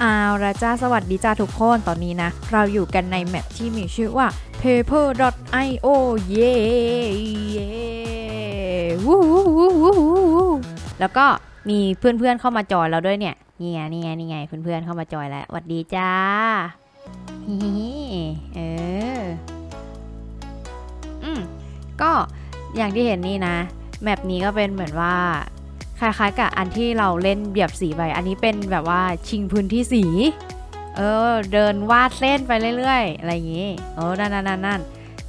เอาละจ้าสวัสดีจ้าทุกคนตอนนี้นะ เราอยู่กันในแมปที่มีชื่อว่า paper.io เย้วู้วู้วู้วู้วู้แล้วก็มีเพื่อนๆเข้ามาจอยเราด้วยเนี่ยนี่ไงนี่ไงนี่ไงเพื่อนๆเข้ามาจอยแล้วสวัสดีจ้าฮิฮิฮิเอออืมก็อย่างที่เห็นนี่นะ แมปนี้ก็เป็นเหมือนว่า ล้ายๆกับอันที่เราเล่นเบียบสีไป อันนี้เป็นแบบว่าชิงพื้นที่สี เออ เดินวาดเส้นไปเรื่อยๆ อะไรอย่างงี้โอ้นั่นนั่นนั่น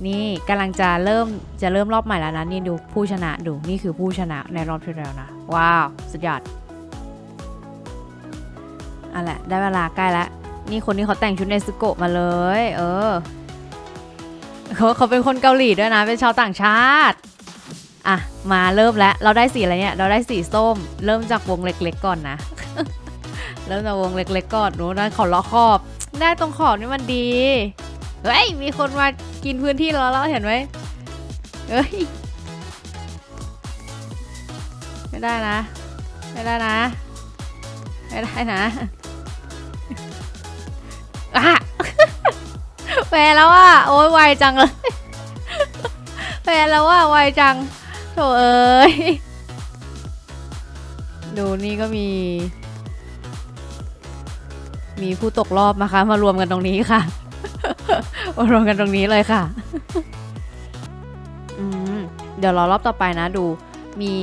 นี่กำลังจะเริ่มจะเริ่มรอบใหม่แล้วนะ นี่ดูผู้ชนะดู นี่คือผู้ชนะในรอบที่แล้วนะ ว้าว สุดยอดเอาละได้เวลาใกล้แล้ว นี่คนนี้เขาแต่งชุดเนสโกะมาเลย เออเขาเขาเป็นคนเกาหลีด้วยนะ เป็นชาวต่างชาติ อะ มาเริ่มแล้ว เราได้สีอะไรเนี่ย เราได้สีส้ม เริ่มจากวงเล็กๆก่อนนะ เริ่มจากวงเล็กๆก่อนหนูนั่นขอล้อขอบ ได้ตรงขอบนี่มันดี เฮ้ย มีคนมากินพื้นที่เราแล้วเห็นไหมเฮ้ย ไม่ได้นะ ไม่ได้นะ ไม่ได้นะอะแพ้แล้วอะ โอ้ยไวจังเลยแพ้แล้วอะไวจัง โถเอ้ย ดูนี่ก็มี มีผู้ตกรอบนะคะ มารวมกันตรงนี้ค่ะ มารวมกันตรงนี้เลยค่ะ อืม เดี๋ยวรอรอบต่อไปนะดู มี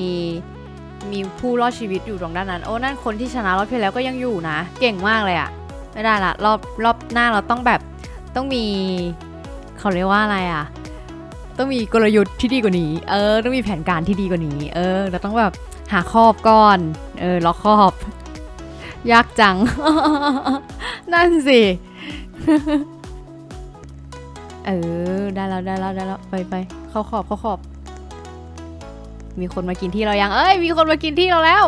มีผู้รอดชีวิตอยู่ตรงด้านนั้น โอ้ นั่นคนที่ชนะรอบที่แล้วก็ยังอยู่นะ เก่งมากเลยอะไม่ได้ละ รอบรอบหน้าเราต้องแบบต้องมี เขาเรียกว่าอะไรอะ ต้องมีกลยุทธ์ที่ดีกว่านี้ เออ ต้องมีแผนการที่ดีกว่านี้ เออ เราต้องแบบหาครอบก่อน เออล็อกครอบ ยากจัง นั่นสิ เออ ได้แล้วได้แล้วได้แล้วไปไปเข้าขอบเข้าขอบ มีคนมากินที่เรายัง เอ้ย มีคนมากินที่เราแล้ว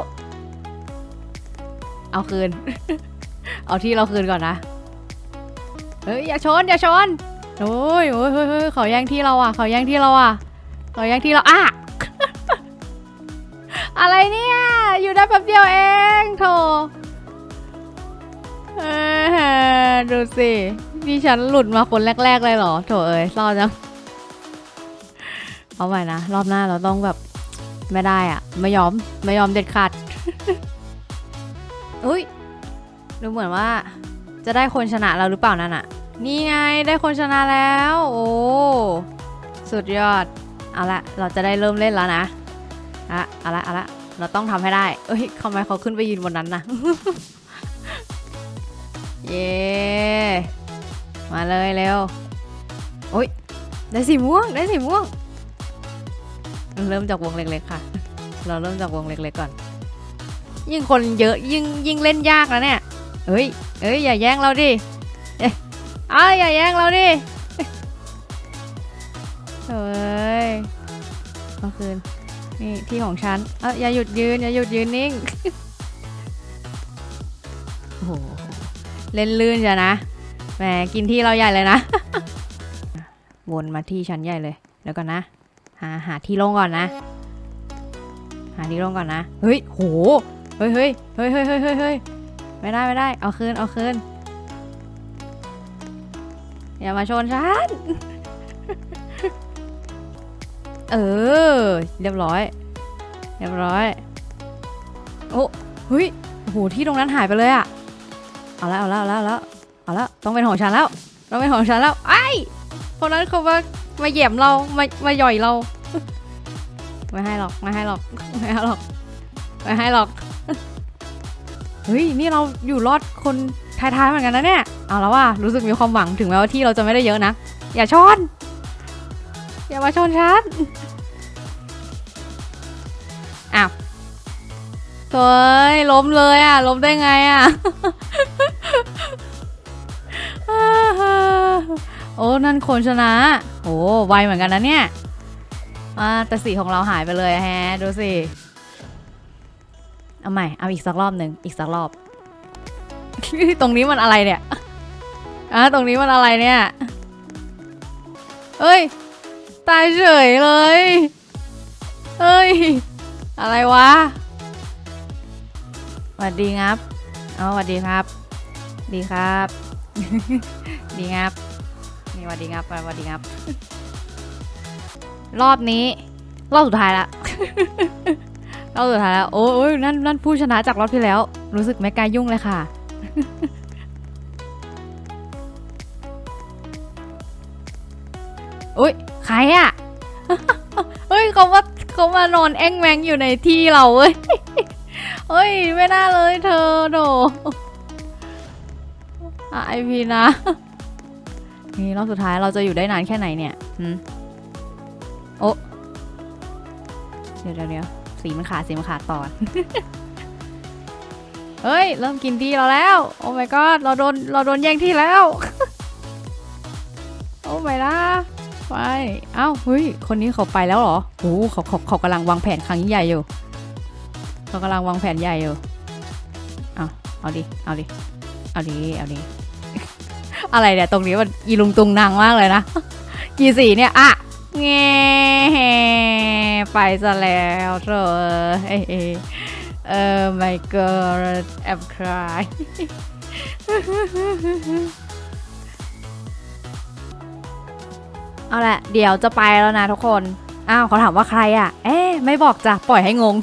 เอาคืน เอาที่เราคืนก่อนนะ เฮ้ยอย่าชนอย่าชน โอ้ยโอ้ยเฮ้ยเขาแย่งที่เราอะเขาแย่งที่เราอะเขาแย่งที่เราอะอะไรเนี่ย อยู่ได้แป๊บเดียวเองโถดูสินี่ฉันหลุดมาคนแรก ๆ เลยเหรอโถเอ้ยรอดจังเอาใหม่นะ รอบหน้าเราต้องแบบไม่ได้อะ ไม่ยอม ไม่ยอมเด็ดขาดอุ้ยดูเหมือนว่าจะได้คนชนะเราหรือเปล่านั่นอะ นี่ไงได้คนชนะแล้ว โอ้ สุดยอด เอาละเราจะได้เริ่มเล่นแล้วนะอะเอาละเอาละเราต้องทำให้ได้ เอ้ยทำไมเขาขึ้นไปยืนบนนั้นนะเย้มาเลยเร็ว โอ้ยได้สีม่วงได้สีม่วง เริ่มจากวงเล็กๆค่ะ เราเริ่มจากวงเล็กๆก่อน ยิ่งคนเยอะยิ่งยิ่งเล่นยากนะเนี่ยเอ้ยเอ้ยอย่าแย่งเราดิ อ้าวอย่าแย่งเราดิเฮ้ยเอาคืน นี่ที่ของฉัน เอ้ยอย่าหยุดยืน อย่าหยุดยืนนิ่ง โอ้โห เล่นลื่นจ้ะนะ แหมกินที่เราใหญ่เลยนะ วนมาที่ฉันใหญ่เลย แล้วก่อนนะ หาหาที่โล่งก่อนนะ หาที่โล่งก่อนนะ เฮ้ย โห เฮ้ยเฮ้ยเฮ้ยเฮ้ยเฮ้ยเฮ้ยไม่ได้ไม่ได้ เอาคืน เอาคืน อย่ามาชนฉัน เออ เรียบร้อย เรียบร้อย โอ้เฮ้ยโหที่ตรงนั้นหายไปเลยอะเอาล้วเอาแล้วเอาแล้วเอาแล้วเอาแล้วต้องเป็นของฉันแล้ว ต้องเป็นของฉันแล้ว ไอ้คนนั้นเขามามาเหยียบเรา มามาหย่อยเรา ไม่ให้หรอก ไม่ให้หรอก ไม่ให้หรอก ไม่ให้หรอก เฮ้ย นี่เราอยู่รอดคนท้ายๆเหมือนกันนะเนี่ย เอาแล้วว่ารู้สึกมีความหวังถึงแม้ว่าที่เราจะไม่ได้เยอะนะ อย่าชน อย่ามาชนฉันอ้าวเฮ้ยล้มเลยอะ ล้มได้ไงอะ โอ้นั่นคนชนะ โอ้ไวเหมือนกันนะเนี่ยอ่าแต่สีของเราหายไปเลยแฮะดูสิเอาใหม่ เอาอีกสักรอบหนึ่งอีกสักรอบ ตรงนี้มันอะไรเนี่ย อะตรงนี้มันอะไรเนี่ย เอ้ย ตายเฉยเลย เอ้ย อะไรวะสวัสดีครับอ๋อสวัสดีครับ ดีครับ ดีงับ นี่หวัดดีงับหวัดดีงับ รอบนี้ รอบสุดท้ายละรอบสุดท้ายแล้วโอ้ยโอ้ยนั่นนั่นผู้ชนะจากรอบที่แล้ว รู้สึกไม่กล้ายุ่งเลยค่ะ ใครอะเฮ้ยเขาว่าเขามานอนแองแมงอยู่ในที่เราเว้ยเฮ้ย ไม่น่าเลยเธอโดไอพีนะ นี่รอบสุดท้ายเราจะอยู่ได้นานแค่ไหนเนี่ยหืมโอ้เดี๋ยวเดี๋ยวสีมันขาดสีมันขาดต่อเฮ้ย เริ่มกินที่เราแล้ว โอ้ my god เราโดน เราโดนแย่งที่แล้ว โอ้ไม่นะ ไปเอ้าเฮ้ย คนนี้เขาไปแล้วเหรอโอ้เขาเขาเขากำลังวางแผนครั้งใหญ่อยู่ เขากำลังวางแผนใหญ่อยู่ เอาเอาดิ เอาดิ เอาดิ เอาดิ อะไรเนี่ย ตรงนี้มันอีลุงตุงนางมากเลยนะ กี่สีเนี่ยอะแงไปซะแล้วเธอเอ้ยเออ my god I'm cry เอาละเดี๋ยวจะไปแล้วนะทุกคน อ้าวเขาถามว่าใครอะ เอ๊ไม่บอกจ้ะปล่อยให้งง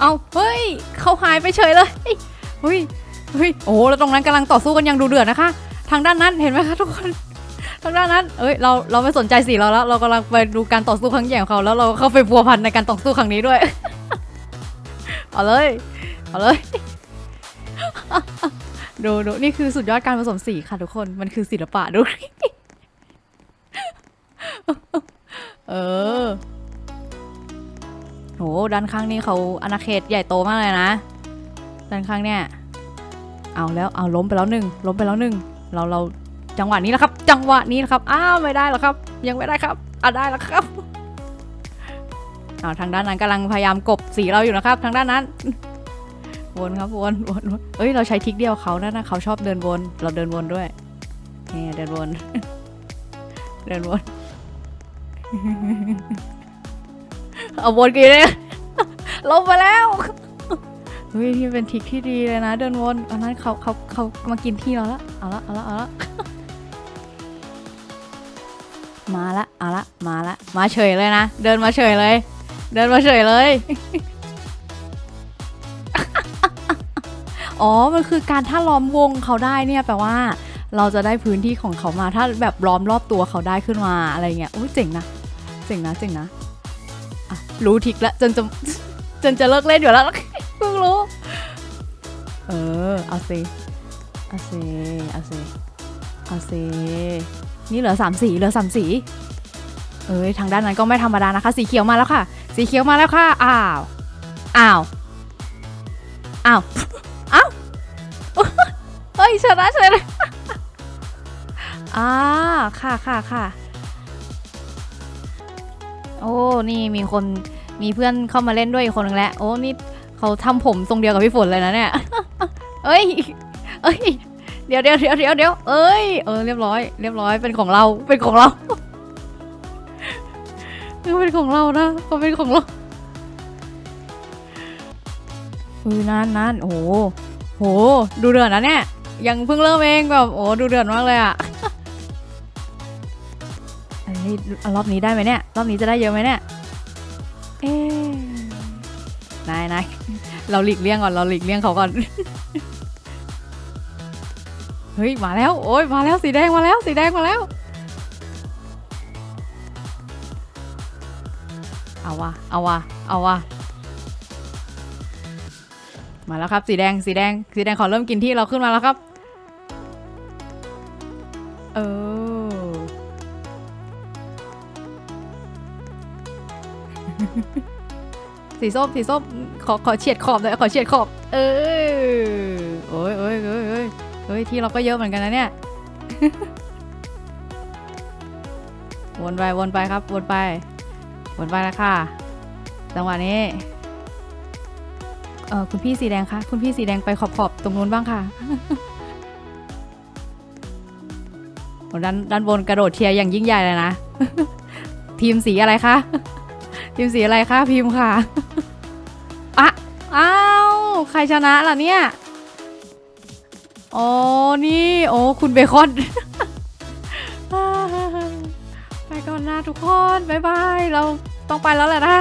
เอาเฮ้ยเขาหายไปเฉยเลยเฮ้ยเฮ้ยโอ้แล้วตรงนั้นกำลังต่อสู้กันอย่างดูเดือดนะคะ ทางด้านนั้นเห็นไหมคะทุกคนทางด้านนั้น เอ้ย เรา เราไม่สนใจสีเราแล้ว เรากำลังไปดูการต่อสู้ครั้งใหญ่ของเขา แล้วเราเข้าไปพัวพันในการต่อสู้ครั้งนี้ด้วย เอาเลย เอาเลย ดูดูนี่คือสุดยอดการผสมสีค่ะทุกคน มันคือศิลปะดู เออโหด้านข้างนี่เขาอาณาเขตใหญ่โตมากเลยนะ ด้านข้างเนี่ย เอาแล้ว เอาล้มไปแล้วหนึ่งล้มไปแล้วหนึ่งเราเราจังหวะนี้แหละครับ จังหวะนี้นะครับ อ้าวไม่ได้หรอครับ ยังไม่ได้ครับอะได้แล้วครับเอาทางด้านนั้นกำลังพยายามกบสีเราอยู่นะครับ ทางด้านนั้น วนครับวนวนวนเอ้ยเราใช้ทิกเดียวเขานะนะเขาชอบเดินวน เราเดินวนด้วยนี่เดินวน เดินวนเอาวนกี่เลยลงมาแล้วเฮ้ยนี่เป็นทิกที่ดีเลยนะ เดินวนอันนั้นเขาเขาเขามากินที่เราละเอาละเอาละเอาละมาละเอาละมาละมาเฉยเลยนะ เดินมาเฉยเลย เดินมาเฉยเลย อ๋อ มันคือการถ้าล้อมวงเขาได้เนี่ยแปลว่า เราจะได้พื้นที่ของเขามาถ้าแบบล้อมรอบตัวเขาได้ขึ้นมาอะไรเงี้ยโอ้เจ๋งนะเจ๋งนะเจ๋งนะะรู้ทิกแล้วจนจะจนจะเลิกเล่นอยู่แล้วเพิ่งรู้ เออเอาสิเอาสิเอาสิเอาสินี่เหลือสามสีเหลือสามสีเอ้ยทางด้านนั้นก็ไม่ธรรมดานะคะ สีเขียวมาแล้วค่ะ สีเขียวมาแล้วค่ะอ้าวอ้าวอ้าว เฮ้ยชนะเฉยเลยอ่าค่ะค่ะค่ะโอ้ นี่มีคนมีเพื่อนเข้ามาเล่นด้วยอีกคนนึงแล้ว โอ้ นี่เขาทำผมทรงเดียวกับพี่ฝนเลยนะเนี่ย เอ้ย เอ้ย เดี๋ยวเดี๋ยวเดี๋ยวเดี๋ยวเดี๋ยวเอ้ย เออ เรียบร้อย เรียบร้อย เป็นของเรา เป็นของเรา เป็นของเรานะเขาเป็นของเราเออนานนานโอ้โหโห ดูเดือดนะเนี่ย ยังเพิ่งเริ่มเองแบบโอ้ดูเดือดมากเลยอะอันนี้รอบนี้ได้ไหมเนี่ย รอบนี้จะได้เยอะไหมเนี่ย เอ๊นายนายเราหลีกเลี่ยงก่อน เราหลีกเลี่ยงเขาก่อน เฮ้ย มาแล้ว โอ้ยมาแล้ว สีแดงมาแล้ว สีแดงมาแล้ว เอาวะ เอาวะ เอาวะ มาแล้วครับ สีแดงสีแดงสีแดงขอเริ่มกินที่เราขึ้นมาแล้วครับ เออสีส้มสีส้มขอขอเฉียดขอบเลยขอเฉียดขอบ เออโอ้ยโอ้ยโอ้ยโอ้ยเฮ้ยที่เราก็เยอะเหมือนกันนะเนี่ยวนไปวนไปครับวนไปวนไปแล้วค่ะจังหวะนี้ เออคุณพี่สีแดงคะคุณพี่สีแดงไปขอบขอบตรงนู้นบ้างค่ะด้านด้านบนกระโดดเชียร์อย่างยิ่งใหญ่เลยนะ ทีมสีอะไรคะทีมสีอะไรคะพิมพ์ค่ะอะอ้าวใครชนะล่ะเนี่ยอ๋อนี่โอ้คุณเบคอนไปก่อนนะทุกคน บ๊ายบาย เราต้องไปแล้วแหละนะ